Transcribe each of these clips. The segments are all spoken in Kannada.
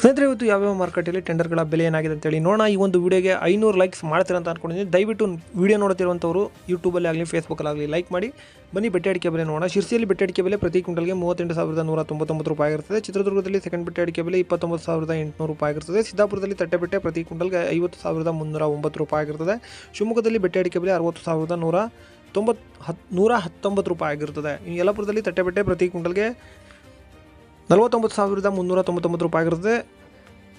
ಸ್ನೇಹಿತರೆ, ಇವತ್ತು ಯಾವ್ಯಾವ ಮಾರ್ಕೆಟಲ್ಲಿ ಟೆಂಡರ್ಗಳ ಬೆಲೆ ಏನಾಗಿದೆ ಅಂತೇಳಿ ನೋಡೋಣ. ಈ ಒಂದು ವಿಡಿಯೋಗೆ ಐನೂರು ಲೈಕ್ಸ್ ಮಾಡ್ತೀರ ಅಂತ ಅನ್ಕೊಂಡಿದ್ದೀನಿ. ದಯವಿಟ್ಟು ವಿಡಿಯೋ ನೋಡ್ತಿರುವಂಥವ್ರು ಯೂಟ್ಯೂಬಲ್ಲಿ ಆಗಲಿ ಫೇಸ್ಬುಕ್ಕಲ್ಲಾಗಲಿ ಲೈಕ್ ಮಾಡಿ. ಬನ್ನಿ, ಬೆಟ್ಟೆ ಬೆಲೆ ನೋಡೋಣ. ಶಿರ್ಸಿಯಲ್ಲಿ ಬೆಟ್ಟೆ ಬೆಲೆ ಪ್ರತಿ ಕ್ವಿಂಟಲ್ಗೆ ಮೂವತ್ತೆಂಟು ಸಾವಿರದ ನೂರ ತೊಂಬತ್ತೊಂಬತ್ತು ರೂಪಾಯಿ ಆಗಿರ್ತದೆ. ಚಿತ್ರದುರ್ಗದಲ್ಲಿ ಸೆಕೆಂಡ್ ಬೆಟ್ಟೆ ಅಡಿಕೆ ಬೆಲೆ ಇಪ್ಪತ್ತೊಂಬತ್ತು ಸಾವಿರದ ಎಂಟುನೂರು ರೂಪಾಯಿ ಆಗಿರ್ತದೆ. ಸಿದ್ದಾಪುರದಲ್ಲಿ ತಟ್ಟೆ ಬೆಟ್ಟೆ ಪ್ರತಿ ಕ್ವಿಂಟಲ್ಗೆ ಐವತ್ತು ಸಾವಿರದ ಮುನ್ನೂರ ಒಂಬತ್ತು ರೂಪಾಯಿ ಆಗಿರ್ತದೆ. ಶಿವಮೊಗ್ಗದಲ್ಲಿ ಬೆಟ್ಟೆ ಅಡಿಕೆ ಬೆಲೆ ಅರವತ್ತು ಸಾವಿರದ ನೂರ ತೊಂಬತ್ತು ಹತ್ತು ನೂರ ಹತ್ತೊಂಬತ್ತು ರೂಪಾಯಿ ಆಗಿರ್ತದೆ. ಇನ್ನು ಯಲ್ಲಾಪುರದಲ್ಲಿ ತಟ್ಟೆ ಬೆಟ್ಟೆ ಪ್ರತಿ ಕ್ವಿಂಟಲ್ಗೆ ನಲವತ್ತೊಂಬತ್ತು ಸಾವಿರದ ಮುನ್ನೂರ ತೊಂಬತ್ತೊಂಬತ್ತು ರೂಪಾಯಿ ಆಗಿರುತ್ತೆ.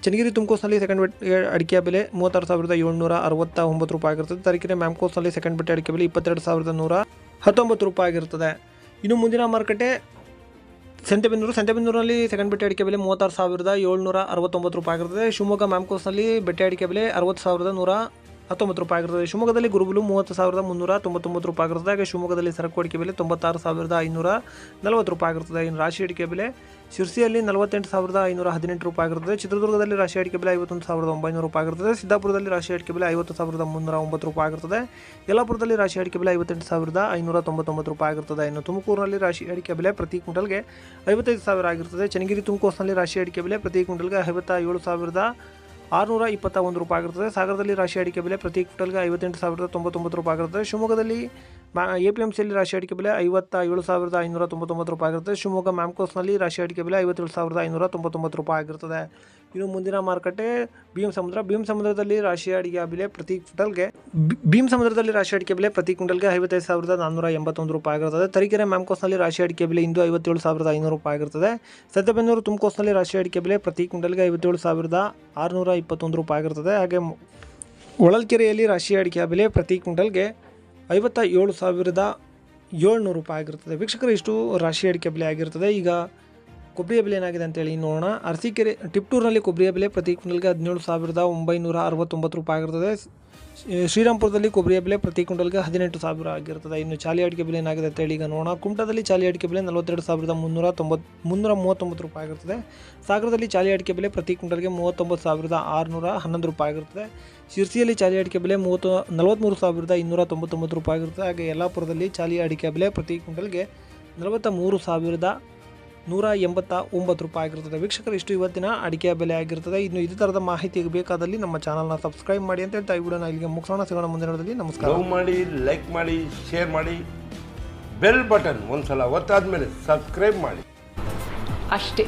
ಚನ್ನಗಿರಿ ತುಮಕೂರಿನಲ್ಲಿ ಸೆಕೆಂಡ್ ಬೆಟ್ ಅಡಿಕೆ ಬೆಲೆ ಮೂವತ್ತಾರು ಸಾವಿರದ ಏಳ್ನೂರ ಅರವತ್ತ ಒಂಬತ್ತು ರೂಪಾಯಿ ಆಗಿರ್ತದೆ ತರೀಕೆರೆ ಮ್ಯಾಮ್ಕೋಸ್ನಲ್ಲಿ ಸೆಕೆಂಡ್ ಬೆಟ್ಟೆ ಅಡಿಕೆ ಬೆಲೆ ಇಪ್ಪತ್ತೆರಡು ಸಾವಿರದ ನೂರ ಹತ್ತೊಂಬತ್ತು ರೂಪಾಯಿ ಆಗಿರ್ತದೆ ಇನ್ನು ಮುಂದಿನ ಮಾರುಕಟ್ಟೆ, ಸಂತೆಬೆನ್ನೂರು. ಸಂತೆಬೆನ್ನೂರಲ್ಲಿ ಸೆಕೆಂಡ್ ಬೆಟ್ಟೆ ಅಡಿಕೆ ಬೆಲೆ ಮೂವತ್ತಾರು ಸಾವಿರದ ಏಳ್ನೂರ ಅರವತ್ತೊಂಬತ್ತು ರೂಪಾಯಿ ಆಗಿರ್ತದೆ ಶಿವಮೊಗ್ಗ ಮ್ಯಾಮ್ಕೋಸ್ನಲ್ಲಿ ಬೆಟ್ಟೆ ಅಡಿಕೆ ಬೆಲೆ ಅರವತ್ತು ಸಾವಿರದ ನೂರ ಹತ್ತೊಂಬತ್ತು ರೂಪಾಯಿ ಆಗಿರ್ತದೆ. ಶಿವಮೊಗ್ಗದಲ್ಲಿ ಗುರುಬಲು ಮೂವತ್ತು ಸಾವಿರದ ಮುನ್ನೂರ ತೊಂಬತ್ತೊಂಬತ್ತು ರೂಪಾಯಿ ಆಗಿರ್ತದೆ. ಹಾಗೆ ಶಿವಮೊಗ್ಗದಲ್ಲಿ ಸರಕು ಅಡಿಕೆ ಬೆಲೆ ತೊಂಬತ್ತಾರು ಸಾವಿರದ ಐನೂರ ನಲವತ್ತು ರೂಪಾಯಿ ಆಗಿರ್ತದೆ. ಇನ್ನು ರಾಶಿ ಅಡಿಕೆ ಬೆಲೆ ಶಿರ್ಸಿಯಲ್ಲಿ ನಲವತ್ತೆಂಟು ಸಾವಿರದ ಐನೂರ ಹದಿನೆಂಟು ರೂಪಾಯಿ ಆಗಿರ್ತದೆ. ಚಿತ್ರದುರ್ಗದಲ್ಲಿ ರಾಶಿ ಅಡಿಕೆ ಬೆಲೆ ಐವತ್ತೊಂದು ಸಾವಿರದ ಒಂಬೈನೂರು ರೂಪಾಯಿ ಆಗಿರ್ತದೆ. ಸಿದ್ದಾಪುರದಲ್ಲಿ ರಾಶಿ ಅಡಿಕೆ ಬೆಲೆ ಐವತ್ತು ಸಾವಿರದ ಮುನ್ನೂರ ಒಂಬತ್ತು ರೂಪಾಯಿ ಆಗಿರ್ತದೆ. ಯಲ್ಲಾಪುರದಲ್ಲಿ ರಾಶಿ ಅಡಿಕೆ ಬೆಲೆ ಐವತ್ತೆಂಟು ಸಾವಿರದ ಐನೂರ ತೊಂಬತ್ತೊಂಬತ್ತು ರೂಪಾಯಿ ಆಗಿರ್ತದೆ. ಇನ್ನು ತುಮಕೂರಿನಲ್ಲಿ ರಾಶಿ ಅಡಿಕೆ ಬೆಲೆ ಪ್ರತಿ ಕ್ವಿಂಟಲ್ಗೆ ಐವತ್ತೈದು ಸಾವಿರ ಆಗಿರ್ತದೆ. ಚನ್ನಗಿರಿ ತುಮಕೂರಿನಲ್ಲಿ ರಾಶಿ ಅಡಿಕೆ ಬೆಲೆ ಪ್ರತಿ ಕ್ವಿಂಟಲ್ಗೆ ಐವತ್ತ ಏಳು ಸಾವಿರದ ಆರುನೂರ ಇಪ್ಪತ್ತ ಒಂದು ರೂಪಾಯಿ ಆಗಿರ್ತದೆ. ಸಾಗರದಲ್ಲಿ ರಾಶಿ ಅಡಿಕೆ ಬೆಲೆ ಪ್ರತಿ ಕ್ವಿಂಟಲ್ಗೆ ಐವತ್ತೆಂಟು ಸಾವಿರದ ತೊಂಬತ್ತೊಂಬತ್ತು ರೂಪಾಯಿ ಆಗಿರ್ತದೆ. ಶಿವಮೊಗ್ಗದಲ್ಲಿ ಎ ಪಿ ಎಂ ಸಿಯಲ್ಲಿ ರಾಶಿ ಅಡಿಕೆ ಬೆಲೆ ಐವತ್ತ ಏಳು ಸಾವಿರದ ಐನೂರ ತೊಂಬತ್ತೊಂಬತ್ತು ರೂಪಾಯಿ ಆಗಿರುತ್ತದೆ ಶಿವಮೊಗ್ಗ ಮ್ಯಾಮ್ಕೋಸ್ನಲ್ಲಿ ರಾಶಿ ಅಡಿಕೆ ಬೆಲೆ ಐವತ್ತೇಳು ಸಾವಿರದ ಐನೂರ ತೊಂಬತ್ತೊಂಬತ್ತು ರೂಪಾಯಿ ಆಗಿರ್ತದೆ. ಇನ್ನು ಮುಂದಿನ ಮಾರುಕಟ್ಟೆ ಭೀಮ್ ಸಮುದ್ರ. ಭೀಮ್ ಸಮುದ್ರದಲ್ಲಿ ರಾಶಿ ಅಡಿಕೆ ಬೆಲೆ ಪ್ರತಿ ಕ್ವಿಂಟಲ್ಗೆ ಭೀಮ್ ಸಮುದ್ರದಲ್ಲಿ ರಾಶಿ ಅಡಿಕೆ ಬೆಲೆ ಪ್ರತಿ ಕ್ವಿಂಟಲ್ಗೆ ಐವತ್ತೈದು ಸಾವಿರದ ನಾನ್ನೂರ ಎಂಬತ್ತೊಂದು ರೂಪಾಯಿ ಆಗಿರ್ತದೆ. ತರೀಕೆರೆ ಮ್ಯಾಮ್ಕೋಸ್ನಲ್ಲಿ ರಾಶಿ ಅಡಿಕೆ ಬೆಲೆ ಇಂದು ಐವತ್ತೇಳು ಸಾವಿರದ ಐನೂರು ರೂಪಾಯಿ ಆಗಿರ್ತದೆ. ಸತ್ಯಬೆನ್ನೂರು ತುಮಕೋಸ್ನಲ್ಲಿ ರಾಶಿ ಅಡಿಕೆ ಬೆಲೆ ಪ್ರತಿ ಕ್ವಿಂಟಲ್ಗೆ ಐವತ್ತೇಳು ಸಾವಿರದ ಆರುನೂರ ಇಪ್ಪತ್ತೊಂದು ರೂಪಾಯಿ ಆಗಿರ್ತದೆ. ಹಾಗೆ ಹೊಳಲ್ಕೆರೆಯಲ್ಲಿ ರಾಶಿ ಅಡಿಕೆ ಬೆಲೆ ಪ್ರತಿ ಕ್ವಿಂಟಲ್ಗೆ ಐವತ್ತ ಏಳು ಸಾವಿರದ ಏಳ್ನೂರು ರೂಪಾಯಿ ಆಗಿರ್ತದೆ. ವೀಕ್ಷಕರು ಇಷ್ಟು ರಾಶಿ ಅಡಿಕೆ ಬೆಲೆ ಆಗಿರ್ತದೆ. ಈಗ ಕೊಬ್ಬರಿಯ ಬೆಲೆ ಏನಾಗಿದೆ ಅಂತೇಳಿ ನೋಡೋಣ. ಅರಸೀಕೆರೆ, ಟಿಪ್ಟೂರಿನಲ್ಲಿ ಕೊಬ್ಬರಿಯ ಬೆಲೆ ಪ್ರತಿ ಕ್ವಿಂಟಲ್ಗೆ ಹದಿನೇಳು ಸಾವಿರದ ಒಂಬೈನೂರ ಅರವತ್ತೊಂಬತ್ತು ರೂಪಾಯಿ ಆಗಿರ್ತದೆ. ಶ್ರೀರಾಮಪುರದಲ್ಲಿ ಕೊಬ್ಬರಿಯ ಬೆಲೆ ಪ್ರತಿ ಕ್ವಿಂಟಲ್ಗೆ ಹದಿನೆಂಟು ಸಾವಿರ ಆಗಿರ್ತದೆ. ಇನ್ನು ಚಾಲಿ ಅಡಿಕೆ ಬೆಲೆ ಏನಾಗಿದೆ ಅಂತೇಳಿ ಈಗ ನೋಡೋಣ. ಕುಮಟದಲ್ಲಿ ಚಾಲಿ ಅಡಿಕೆ ಬೆಲೆ ನಲವತ್ತೆರಡು ಸಾವಿರದ ಮುನ್ನೂರ ತೊಂಬತ್ತು ಮುನ್ನೂರ ಮೂವತ್ತೊಂಬತ್ತು ರೂಪಾಯಿ ಆಗಿರ್ತದೆ. ಸಾಗರದಲ್ಲಿ ಚಾಲಿ ಅಡಿಕೆ ಬೆಲೆ ಪ್ರತಿ ಕ್ವಿಂಟಲ್ಗೆ ಮೂವತ್ತೊಂಬತ್ತು ಸಾವಿರದ ಆರುನೂರ ಹನ್ನೊಂದು ರೂಪಾಯಿ ಆಗಿರ್ತದೆ. ಶಿರ್ಸಿಯಲ್ಲಿ ಚಾಲಿ ಅಡಿಕೆ ಬೆಲೆ ಮೂವತ್ತು ನಲವತ್ತ್ಮೂರು ಸಾವಿರದ ಇನ್ನೂರ ತೊಂಬತ್ತೊಂಬತ್ತು ರೂಪಾಯಿ ಆಗಿರ್ತದೆ. ಹಾಗೆ ಯಲ್ಲಾಪುರದಲ್ಲಿ ಚಾಲಿ ಅಡಿಕೆ ಬೆಲೆ ಪ್ರತಿ ಕ್ವಿಂಟಲ್ಗೆ ನಲವತ್ತ ಮೂರು ಸಾವಿರದ ನೂರ ಎಂಬತ್ತ ಒಂಬತ್ತು ರೂಪಾಯಿ ಆಗಿರ್ತದೆ. ವೀಕ್ಷಕರು ಇಷ್ಟು ಇವತ್ತಿನ ಅಡಿಕೆ ಬೆಲೆ ಆಗಿರ್ತದೆ. ಇನ್ನು ಇದೇ ಥರದ ಮಾಹಿತಿಗೆ ಬೇಕಾದಲ್ಲಿ ನಮ್ಮ ಚಾನಲ್ನ ಸಬ್ಸ್ಕ್ರೈಬ್ ಮಾಡಿ ಅಂತ ಹೇಳ್ತಾ ಈ ವಿಡಿಯೋನ ಇಲ್ಲಿಗೆ ಮುಗಿಸೋಣ. ಸಿಗೋಣ ಮುಂದಿನದಲ್ಲಿ ನಮಸ್ಕಾರ. ಲವ್ ಮಾಡಿ ಲೈಕ್ ಮಾಡಿ ಶೇರ್ ಮಾಡಿ. ಬೆಲ್ ಬಟನ್ ಒಂದ್ಸಲ ಒತ್ತಾದ್ಮೇಲೆ ಸಬ್ಸ್ಕ್ರೈಬ್ ಮಾಡಿ. ಅಷ್ಟೇ.